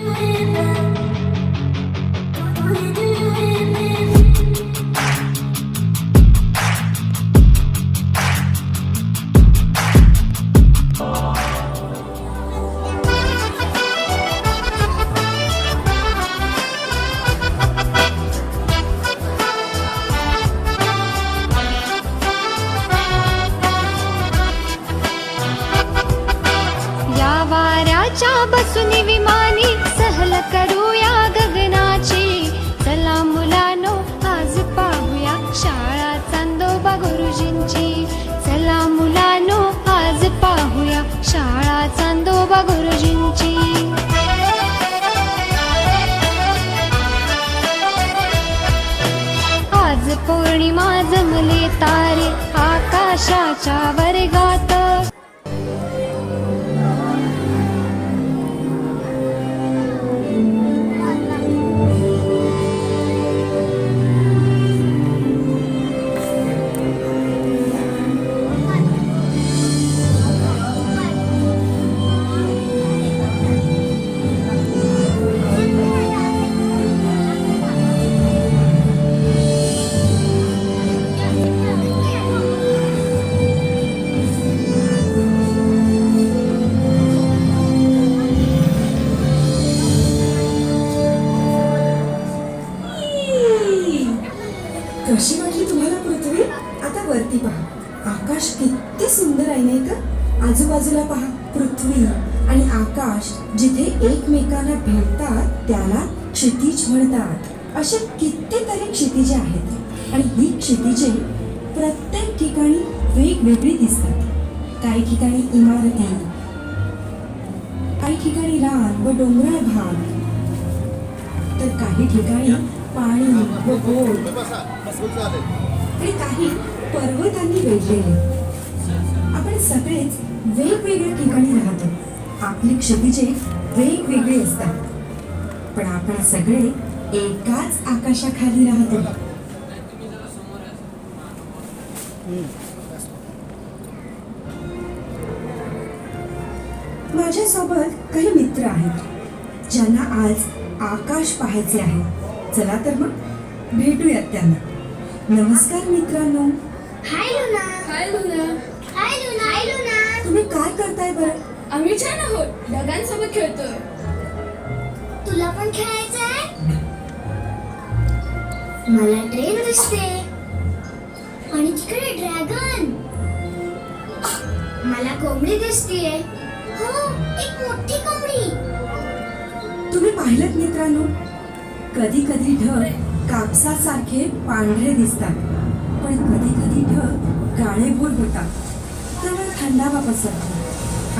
या आकाशाच्या वर्गात आणि आकाश जिथे एकमेकांना भेटतात त्याला क्षितिज म्हणतात. असे कितीतरी क्षितिजे आहेत. आणि ही क्षितिजे प्रत्येक ठिकाणी वेगवेगळी दिसतात. काही ठिकाणी इमारती काही ठिकाणी रान व डोंगराळ भाग. तर काही ठिकाणी पाणी व बोट. आणि काही पर्वतांनी वेढलेले. आपण सगळेच वेगवेगळ्या ठिकाणी राहतो. आपली क्षितिजे वेगवेगळी असतात. पण आपण सगळे एकाच आकाशाखाली राहतो. माझ्यासोबत काही मित्र आहेत ज्यांना आज आकाश पाहायचे आहे. चला तर मग भेटूयात त्यांना. नमस्कार मित्रांनो. Hi Luna. Hi Luna. Hi Luna hi Luna. तुम्ही काय करताय बरं? आम्ही छान आहोत. ढगांसोबत खेळतोय. तुला पण खेळायचं आहे मला ट्रेन दिसते. आणि तिकडे ड्रॅगन मला कोंबडी दिसते हो एक मोठी कोंबडी. तुम्ही पाहिलं मित्रांनो कधी कधी ढग कापसासारखे पांढरे दिसतात पण कधी कधी ढग काळेभोर होतात. त्यामुळे थंडावा पसरतो.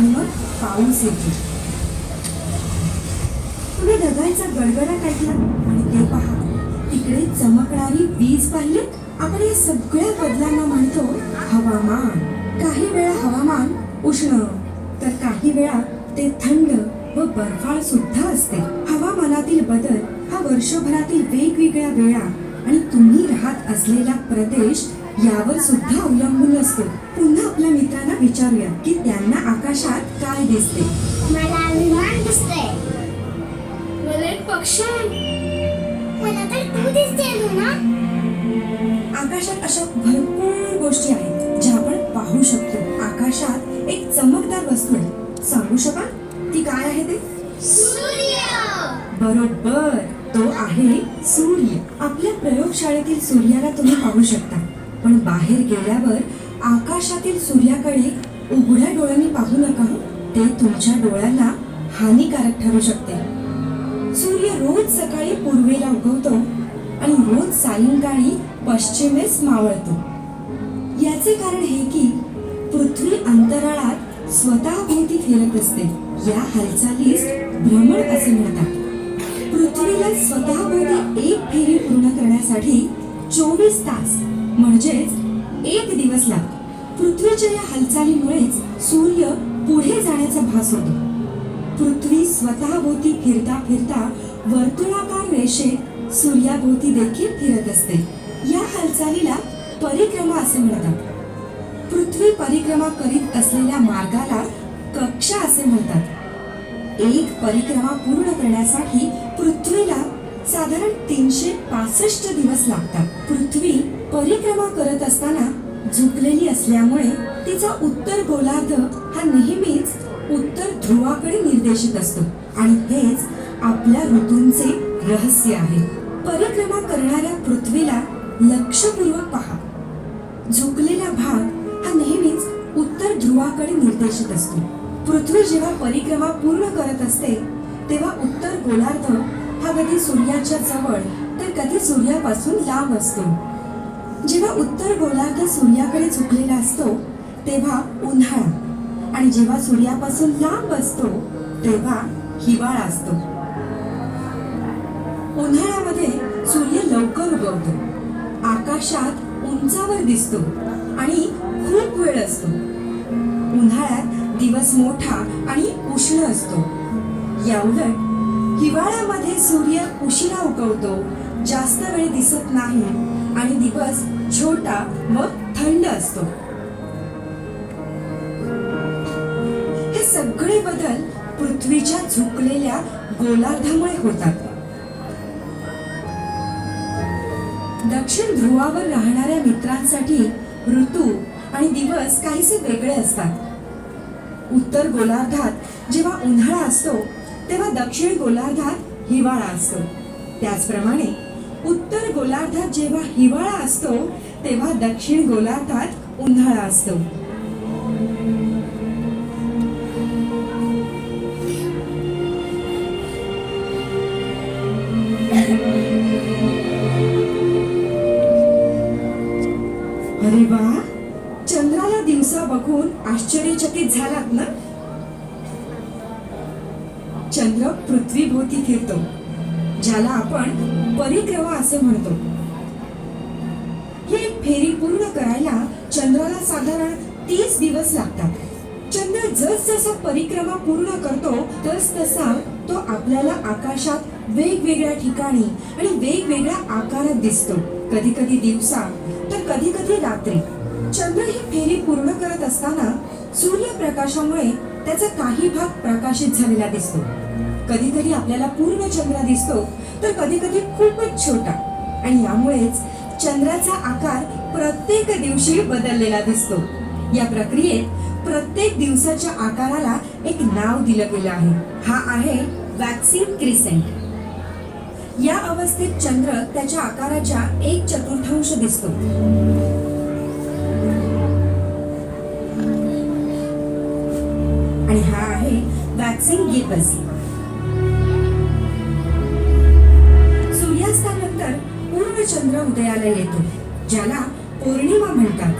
आणि मग पाऊस येतो तुम्ही ढगांचा गडगडाट ऐकला आणि ते पहा तिकडे चमकणारी वीज पाहिले आपण या सगळ्या बदलांना म्हणतो हवामान. काही वेळा हवामान उष्ण तर काही वेळा ते थंड व बर्फाळ सुद्धा असते. हवामानातील बदल हा वर्षभरातील वेगवेगळ्या वेळा आणि तुम्ही राहत असलेला प्रदेश यावर सुद्धा अवलंबून असतो. पुन्हा आपल्या मित्रांना विचारूया की त्यांना आकाशात काय दिसते? मला विमान दिसतंय. मला एक पक्षी मला तर तू दिसते लुना आकाशात अशा भरपूर गोष्टी आहेत ज्या आपण पाहू शकतो. आकाशात एक चमकदार वस्तू आहे. सांगू शकाल? ती काय आहे ते? सूर्य! बरोबर तो आहे सूर्य. आपल्या प्रयोगशाळेतील सूर्याला तुम्ही पाहू शकता. पण बाहेर गेल्यावर आकाशातील सूर्याकडे उघड्या डोळ्यांनी पाहू नका. ते तुमच्या डोळ्यांना हानिकारक ठरू शकते. सूर्य रोज सकाळी पूर्वेला उगवतो आणि रोज सायंकाळी पश्चिमेस मावळतो. याचे कारण हे की पृथ्वी अंतराळात स्वतःभोवती फिरत असते. या हालचालीस भ्रमण असे म्हणतात. पृथ्वीला स्वतःभोवती एक फेरी पूर्ण करण्यासाठी चोवीस तास म्हणजेच एक दिवस लागतो. पृथ्वीच्या या हालचालीमुळेच सूर्य पुढे जाण्याचा भास होतो. पृथ्वी स्वतःभोवती फिरता फिरता वर्तुळाकार रेषेत सूर्याभोवती देखील फिरत असते. या हालचालीला परिक्रमा असे म्हणतात. पृथ्वी परिक्रमा करीत असलेल्या मार्गाला कक्षा असे म्हणतात. एक परिक्रमा पूर्ण करण्यासाठी पृथ्वीला साधारण तीनशे पासष्ट दिवस लागतात. पृथ्वी परिक्रमा करत असताना झुकलेली असल्यामुळे तिचा उत्तर गोलार्ध हा नेहमीच उत्तर ध्रुवाकडे निर्देशित असतो. आणि हेच आपल्या ऋतूंचे रहस्य आहे. परिक्रमा करणाऱ्या पृथ्वीला लक्षपूर्वक पहा. झुकलेला भाग हा नेहमीच उत्तर ध्रुवाकडे निर्देशित असतो. पृथ्वी जेव्हा परिक्रमा पूर्ण करत असते तेव्हा उत्तर गोलार्ध हा कधी सूर्याच्या जवळ तर कधी सूर्यापासून लांब असतो. जेव्हा उत्तर गोलार्ध सूर्याकडे झुकलेला असतो तेव्हा उन्हाळा. आणि जेव्हा सूर्यापासून लांब असतो तेव्हा हिवाळा असतो. उन्हाळ्यामध्ये सूर्य लवकर उगवतो. आकाशात उंचावर दिसतो आणि खूप वेळ असतो. उन्हाळ्यात दिवस मोठा आणि उष्ण असतो. याउलट हिवाळ्यामध्ये सूर्य उशिरा उगवतो जास्त वेळ दिसत नाही आणि दिवस छोटा व थंड असतो. हे सगळे बदल पृथ्वीच्या झुकलेल्या गोलार्धामुळे होतात. दक्षिण ध्रुवावर राहणाऱ्या मित्रांसाठी ऋतू आणि दिवस काहीसे वेगळे असतात. उत्तर गोलार्धात जेव्हा उन्हाळा असतो तेव्हा दक्षिण गोलार्धात हिवाळा असतो. त्याचप्रमाणे उत्तर गोलार्धात जेव्हा हिवाळा असतो तेव्हा दक्षिण गोलार्धात उन्हाळा असतो. अरे वा! चंद्राला दिवसा बघून आश्चर्यचकित झालात ना? चंद्र पृथ्वीभोवती फिरतो. ज्याला आपण परिक्रमा असे म्हणतो. ही फेरी पूर्ण करायला चंद्राला साधारण तीस दिवस लागतात. चंद्र जस जसा परिक्रमा पूर्ण करतो तस तसा तो आपल्याला आकाशात वेगवेगळ्या ठिकाणी आणि वेगवेगळ्या आकारात दिसतो. कधी कधी दिवसा तर कधी कधी रात्री. चंद्र ही फेरी पूर्ण करत असताना सूर्यप्रकाशामुळे त्याचा काही भाग प्रकाशित झालेला दिसतो. कधीतरी आपल्याला पूर्ण चंद्र दिसतो तर कधी कधी खूपच छोटा. आणि यामुळेच चंद्राचा आकार प्रत्येक दिवशी बदललेला दिसतो. या प्रक्रियेत प्रत्येक दिवसाच्या आकाराला एक नाव दिलं गेलं आहे. हा आहे वॅक्सिन क्रिसेंट. या अवस्थेत चंद्र त्याच्या आकाराच्या एक चतुर्थांश दिसतो. आणि हा आहे वॅक्सिन गिबस उदयाला येतो ज्याला पौर्णिमा म्हणतात.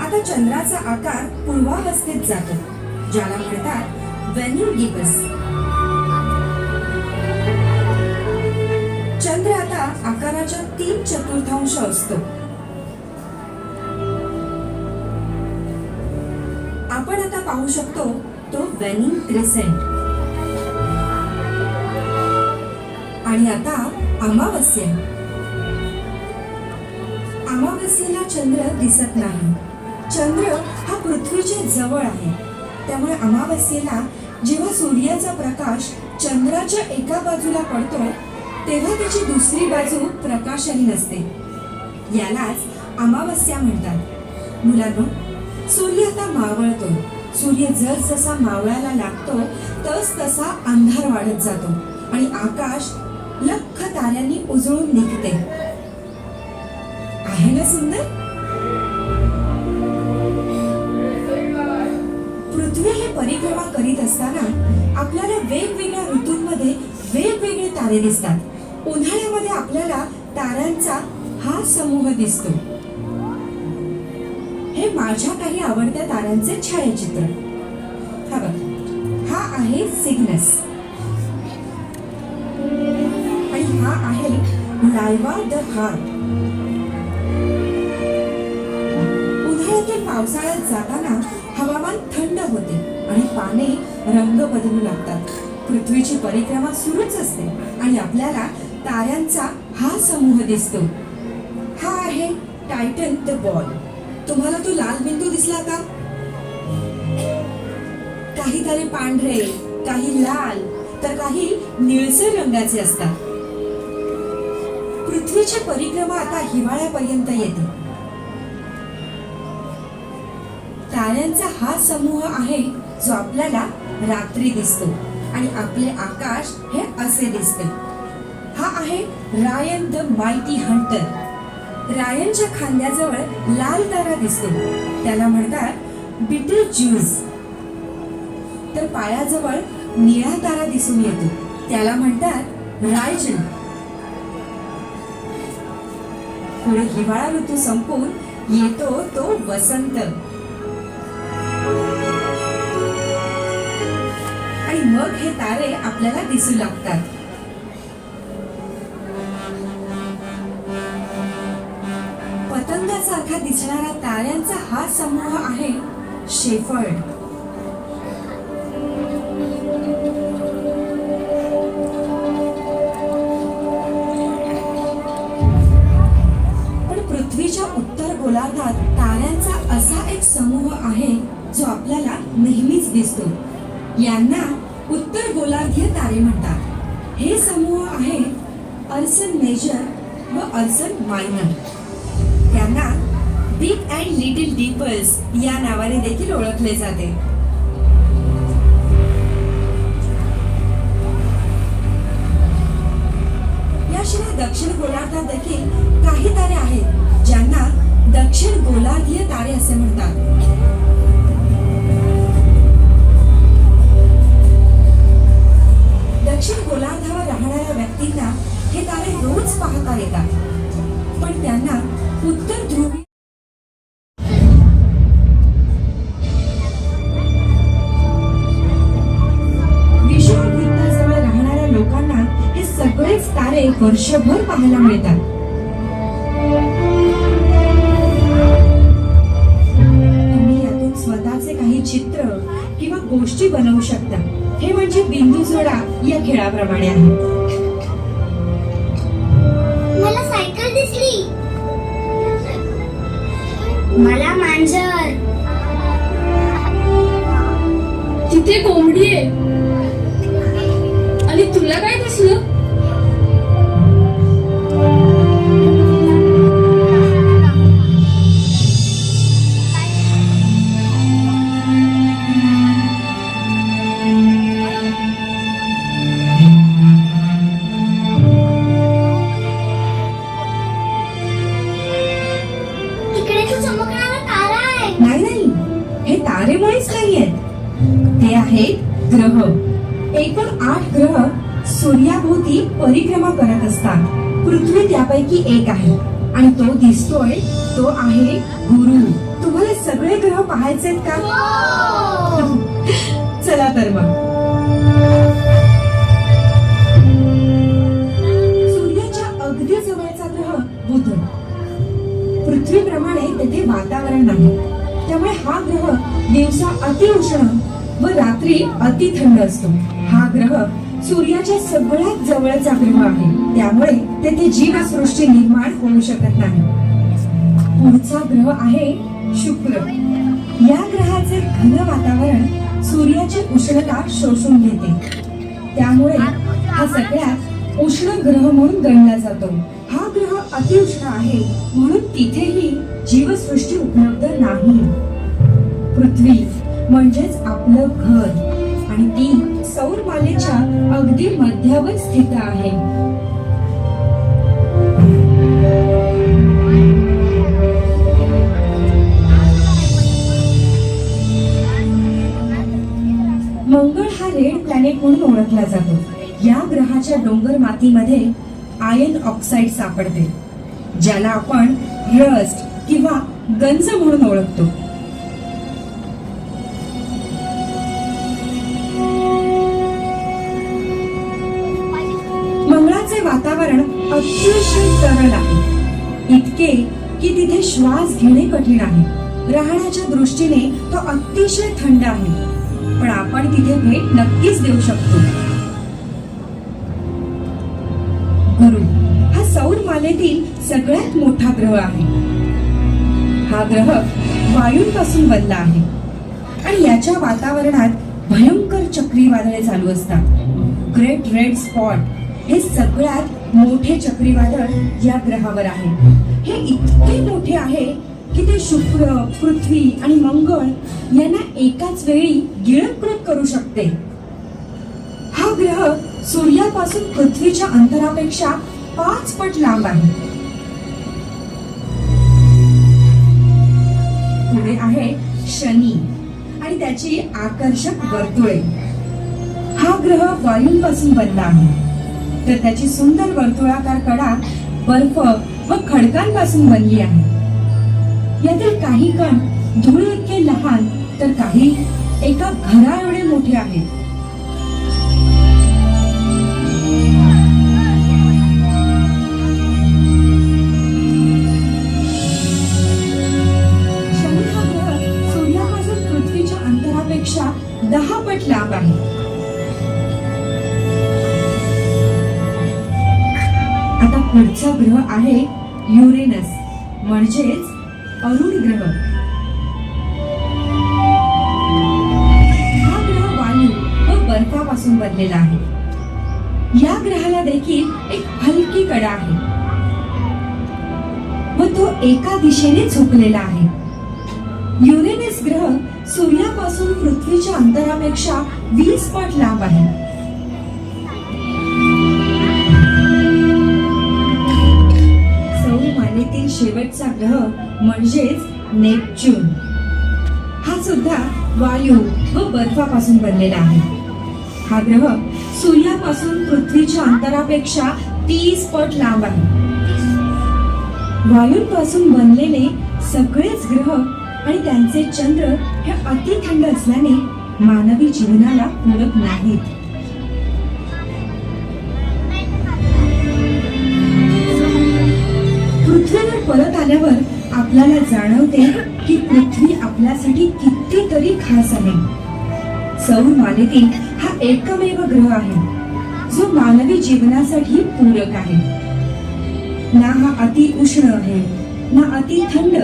आता चंद्राचा आकार पूर्वावस्थेत जातो ज्याला म्हणतात वेन्यू गिबस चंद्र आता आकाराच्या तीन चतुर्थांश असतो. आपण आता पाहू शकतो तो वेनिंग क्रिसेंट. आणि आता अमावस्या. अमावस्येला चंद्र दिसत नाही. चंद्र हा पृथ्वीच्या जवळ आहे. त्यामुळे अमावस्येला जेव्हा सूर्याचा प्रकाश चंद्राच्या एका बाजूला पडतो तेव्हा त्याची दुसरी बाजू प्रकाशही नसते. यालाच अमावस्या म्हणतात. मुलांना सूर्य आता मावळतो सूर्य जसजसा मावळायला लागतो तस तसा अंधार वाढत जातो. आणि आकाश लख ताऱ्यांनी उजळून निघते. आहे ना सुंदर? पृथ्वी हे परिक्रमा करीत असताना आपल्याला वेगवेगळ्या ऋतूंमध्ये वेगवेगळे तारे दिसतात. उन्हाळ्यामध्ये आपल्याला ताऱ्यांचा हा समूह दिसतो. हे माझ्या काही आवडत्या ताऱ्यांचे छायाचित्र. हा बघ. हा आहे सिग्नस आणि हा आहे लायवा द हार्ट उन्हाळ्यातील पावसाळ्यात जाताना हवामान थंड होते आणि पाने रंग बदलू लागतात. पृथ्वीची परिक्रमा सुरूच असते आणि आपल्याला ताऱ्यांचा हा समूह दिसतो. हा आहे टायटन द बॉल तुम्हाला तो लाल बिंदू दिसला का? काही तारे पांढरे काही लाल तर काही निळसर रंगाचे असतात. पृथ्वीची परिक्रमा आता हिवाळ्यापर्यंत येते ताऱ्यांचा हा समूह आहे जो आपल्याला रात्री दिसतो आणि आपले आकाश हे असे दिसते. हा आहे रायन द मायटी हंटर रायनच्या खांद्याजवळ लाल तारा दिसतो. त्याला म्हणतात बिटर ज्यूज तर पायाजवळ निळा तारा दिसून येतो. त्याला म्हणतात रायजन. पुढे हिवाळा ऋतू संपून येतो तो वसंत. आणि मग हे तारे आपल्याला दिसू लागतात. पतंगासारखा दिसणारा ताऱ्यांचा हा समूह आहे शेफर्ड. पण पृथ्वीच्या उत्तर गोलार्धात ताऱ्यांचा असा एक समूह आहे जो आपल्याला नेहमीच दिसतो. यांना उत्तर गोलार्धीय तारे म्हणतात. हे समूह आहे अर्सन मेजर व अर्सन मायनर. यांना बिग अँड लिटिल डीपल्स या नावाने देखील ओळखले जाते. याशिवाय दक्षिण गोलार्धात देखील काही तारे आहेत ज्यांना दक्षिण गोलार्धीय तारे असे म्हणतात. दक्षिण गोलार्धावर राहणाऱ्या व्यक्तींना हे तारे रोज पाहता येतात. पण त्यांना वर्षभर पाहायला मिळतात. स्वतःचे काही चित्र किंवा गोष्टी बनवू शकता. हे म्हणजे बिंदू जोडा या खेळाप्रमाणे आहे. मला सायकल दिसली. मला मांजर. तिथे कोंबडी आहे. आणि तुला काय दिसलं? आठ ग्रह सूर्याभोवती परिक्रमा करत असतात. पृथ्वी त्यापैकी एक आहे. आणि तो दिसतोय तो आहे गुरु. तुम्हाला सगळे ग्रह पाहायचे का? हो. चला तर मग. सूर्याच्या अगदी जवळचा ग्रह बुध. पृथ्वीप्रमाणे तेथे वातावरण नाही त्यामुळे हा ग्रह दिवसा अतिउष्ण व रात्री अति थंड असतो. हा ग्रह सूर्याच्या सगळ्यात जवळचा ग्रह आहे. त्यामुळे तेथे जीवसृष्टी निर्माण होऊ शकत नाही. पुढचा ग्रह आहे शुक्र. या ग्रहाचे घन वातावरण सूर्याची उष्णता शोषून घेते. त्यामुळे हा सगळ्यात उष्ण ग्रह म्हणून गणला जातो. हा ग्रह अतिउष्ण आहे म्हणून तिथेही जीवसृष्टी उपलब्ध नाही. पृथ्वी म्हणजेच आपलं घर. आणि ती सौर मालेच्या अगदी मध्यावर स्थित आहे. मंगळ हा रेड प्लॅनेट म्हणून ओळखला जातो. या ग्रहाच्या डोंगर मातीमध्ये आयन ऑक्साईड सापडते ज्याला आपण रस्ट किंवा गंज म्हणून ओळखतो. अतिशय तरल आहे इतके की तिथे श्वास घेणे कठीण आहे. राहण्याच्या दृष्टीने तो अतिशय थंड आहे. पण आपण तिथे भेट नक्कीच देऊ शकतो. गुरु हा सौर मालेतील सगळ्यात मोठा ग्रह आहे. हा ग्रह वायूंपासून बनला आहे. आणि याच्या वातावरणात भयंकर चक्रीवादळे चालू असतात. ग्रेट रेड स्पॉट हे सगळ्यात मोठे चक्रीवादळ या ग्रहावर आहे. हे इतके मोठे आहे की ते शुक्र पृथ्वी आणि मंगळ यांना एकाच वेळी गिळंकृत करू शकते. हा ग्रह सूर्यापासून पृथ्वीच्या अंतरापेक्षा पाच पट लांब आहे. पुढे आहे शनी आणि त्याची आकर्षक वर्तुळे. हा ग्रह वायूंपासून बनला आहे. तर त्याची सुंदर वर्तुळाकार कडा बर्फ व खडकांपासून बनली आहे. यातील काही कण धूळ इतके लहान तर काही एका घरा एवढे मोठे आहेत. ग्रह आहे युरेनस म्हणजेच अरुण ग्रह. हा ग्रह वायू व बर्फापासून बनलेला आहे. या ग्रहाला देखील एक हलकी कडा आहे. व तो एका दिशेने झुकलेला आहे. युरेनस ग्रह सूर्यापासून पृथ्वीच्या अंतरापेक्षा वीस पट लांब आहे. शेवटचा ग्रह म्हणजेच नेपच्यून. हा सुद्धा वायू व बर्फापासून बनलेला आहे. हा ग्रह सूर्यापासून पृथ्वीच्या अंतरापेक्षा तीस पट लांब आहे. वायूंपासून बनलेले सगळेच ग्रह आणि त्यांचे चंद्र हे अति थंड असल्याने मानवी जीवनाला पूरक नाहीत. आपल्याला जाणवते की पृथ्वी आपल्यासाठी कितीतरी खास आहे. सौर मालेतील हा एकमेव ग्रह आहे जो मानवी जीवनासाठी पूरक आहे. ना हा अति उष्ण आहे ना अति थंड.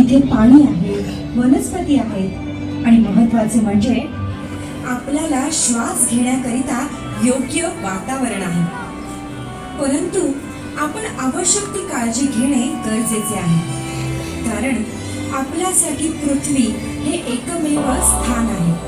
इथे पाणी आहे वनस्पती आहेत आणि महत्त्वाचे म्हणजे आपल्याला श्वास घेण्याकरिता योग्य वातावरण आहे. परंतु आपण आवश्यक ती काळजी घेणे गरजेचे आहे. कारण आपल्यासाठी पृथ्वी हे एकमेव स्थान आहे.